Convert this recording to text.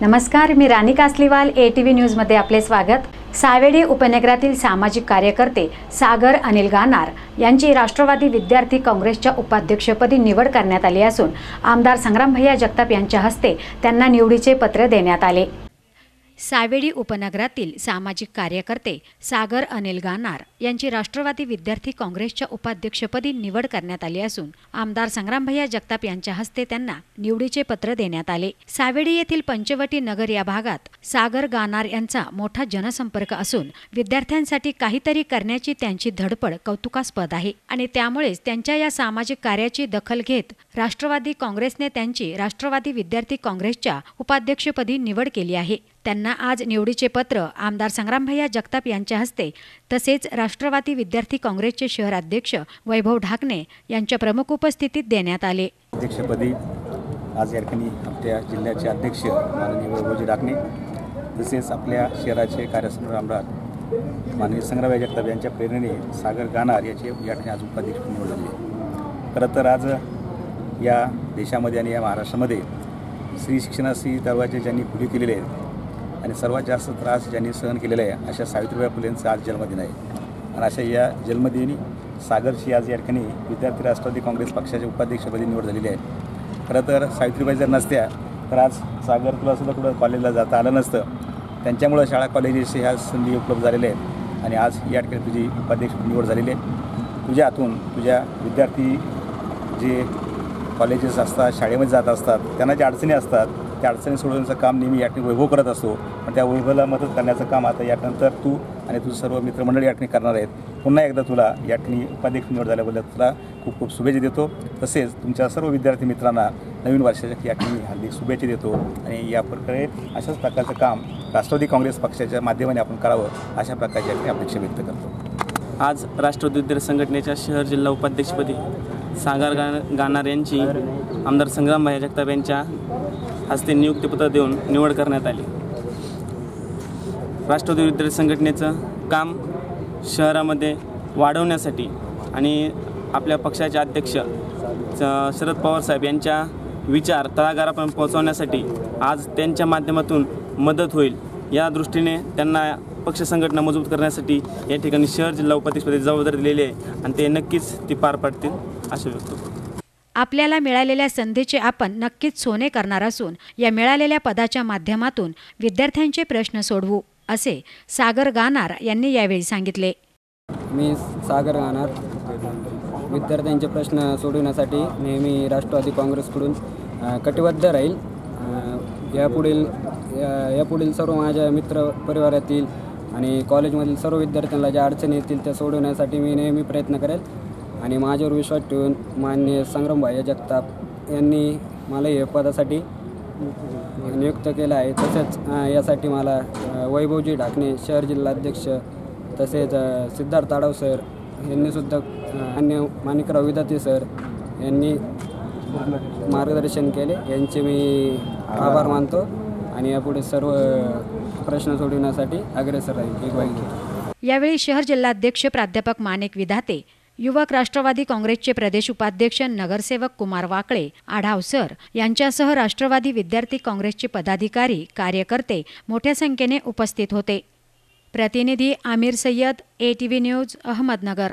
नमस्कार मी Rani Kasliwal A T V न्यूजमध्ये आपले स्वागत. सावेडी उपनगरातील सामाजिक कार्यकर्ते सागर अनिल गानार यांची राष्ट्रवादी विद्यार्थी काँग्रेसच्या उपाध्यक्षपदी निवड करण्यात आली असून आमदार संग्रामभैया जगताप यांच्या हस्ते त्यांना निवडीचे पत्र देण्यात आले. सावेडी उपनगरातील सामाजिक कार्यकर्ते सागर अनिल गानार यांची राष्ट्रवादी विद्यार्थी काँग्रेसच्या उपाध्यक्षपदी निवड करण्यात आली असून आमदार संग्रामभैया जगताप यांच्या हस्ते त्यांना निवडीचे पत्र देण्यात आले. सावेडी येथील पंचवटी नगर या भागात सागर गानार यांचा मोठा जनसंपर्क असून विद्यार्थ्यांसाठी काहीतरी करण्याची त्यांची धडपड कौतुकास्पद आहे आणि त्यामुळेच त्यांच्या या सामाजिक कार्याची दखल घेत राष्ट्रवादी काँग्रेसने त्यांची राष्ट्रवादी विद्यार्थी काँग्रेसच्या उपाध्यक्षपदी निवड केली आहे. त्यांना आज निवडीचे पत्र आमदार संग्रामभैया जगताप यांच्या हस्ते तसेच राष्ट्रवादी विद्यार्थी काँग्रेसचे शहराध्यक्ष वैभव ढाकणे यांच्या प्रमुख उपस्थितीत देण्यात आले. अध्यक्षपदी आज या ठिकाणी आपल्या जिल्ह्याचे अध्यक्ष माननीय वैभवजी ढाकणे तसेच आपल्या शहराचे कार्यसंघ आमदार माननीय संग्रामभाई जगताप यांच्या प्रेरणेने सागर गाणार याचे या ठिकाणी आज उपाध्यक्ष निवडले खरं तर आज या देशामध्ये आणि या महाराष्ट्रामध्ये स्त्री शिक्षणाशी दरवाजे ज्यांनी खुली केलेले आहेत आणि सर्वात जास्त त्रास ज्यांनी सहन केलेला आहे अशा सावित्रीबाई फुलेंचा आज जन्मदिन आहे. आणि अशा या जन्मदिनी सागरची आज या ठिकाणी विद्यार्थी राष्ट्रवादी काँग्रेस पक्षाच्या उपाध्यक्षपदी निवड झालेली आहे. खरं तर सावित्रीबाई जर नसत्या तर आज सागर तुला सुद्धा कुठं कॉलेजला जाता आलं नसतं. त्यांच्यामुळं शाळा कॉलेजेस ह्या संधी उपलब्ध झालेल्या आहेत. आणि आज या ठिकाणी तुझी उपाध्यक्ष निवड झालेली आहे. तुझ्या हातून तुझ्या विद्यार्थी जे कॉलेजेस असतात शाळेमध्ये जात असतात त्यांना ज्या अडचणी असतात त्या अडचणी सोडवण्याचं काम नेहमी या ठिकाणी वैभव करत असतो. पण त्या वैभवला मदत करण्याचं काम आता यानंतर तू आणि तुझं सर्व मित्रमंडळी या ठिकाणी करणार आहेत. पुन्हा एकदा तुला या ठिकाणी उपाध्यक्ष निवड झाल्याबद्दल तुला खूप खूप शुभेच्छा देतो. तसेच तुमच्या सर्व विद्यार्थी मित्रांना नवीन वर्षाच्या या ठिकाणी हार्दिक शुभेच्छा देतो. आणि या प्रकारे अशाच प्रकारचं काम राष्ट्रवादी काँग्रेस पक्षाच्या माध्यमाने आपण करावं अशा प्रकारची अपेक्षा व्यक्त करतो. आज राष्ट्रवादी विद्यार्थी संघटनेच्या शहर जिल्हा उपाध्यक्षपदी सागर गा गाणार यांची आमदार संग्रामभाई जगताप यांच्या हस्ते नियुक्तीपत्र देऊन निवड करण्यात आली. राष्ट्रवादी विद्यार्थी संघटनेचं काम शहरामध्ये वाढवण्यासाठी आणि आपल्या पक्षाचे अध्यक्ष च- शरद पवार साहेब यांच्या विचार तळागारापर्यंत पोहोचवण्यासाठी आज त्यांच्या माध्यमातून मदत होईल या दृष्टीने त्यांना पक्ष संघटना मजबूत करण्यासाठी या ठिकाणी शहर जिल्हा उपाध्यक्षपदी जबाबदारी दिलेली आहे आणि ते नक्कीच ती पार पाडतील असे व्यक्त आपल्याला मिळालेल्या संधीचे आपण नक्कीच सोने करणार असून या मिळालेल्या पदाच्या माध्यमातून विद्यार्थ्यांचे प्रश्न सोडवू असे सागर गानार यांनी यावेळी सांगितले. मी सागर राहणार विद्यार्थ्यांचे प्रश्न सोडवण्यासाठी नेहमी राष्ट्रवादी काँग्रेसकडून कटिबद्ध राहील. यापुढील या- यापुढील सर्व माझ्या मित्र परिवारातील आणि कॉलेजमधील सर्व विद्यार्थ्यांना ज्या अडचणी येतील त्या सोडवण्यासाठी मी नेहमी प्रयत्न करेल. आणि माझ्यावर विश्वास ठेवून मान्य संग्रामभाई जगताप यांनी मला हे पदासाठी नियुक्त केलं आहे. तसेच यासाठी मला वैभवजी ढाकणे शहर जिल्हाध्यक्ष तसेच सिद्धार्थ आडाव सर यांनीसुद्धा अन्य माणिकराव विदाते सर यांनी मार्गदर्शन केले. यांचे मी आभार मानतो. आणि यापुढे सर्व प्रश्न सोडविण्यासाठी अग्रेसर राहील एक वाईट यावेळी शहर जिल्हाध्यक्ष प्राध्यापक माणिक विधाते युवक राष्ट्रवादी काँग्रेसचे प्रदेश उपाध्यक्ष नगरसेवक कुमार वाकळे आढाव सर यांच्यासह राष्ट्रवादी विद्यार्थी काँग्रेसचे पदाधिकारी कार्यकर्ते मोठ्या संख्येने उपस्थित होते. प्रतिनिधी Aamir Sayyad A T V news Ahmednagar.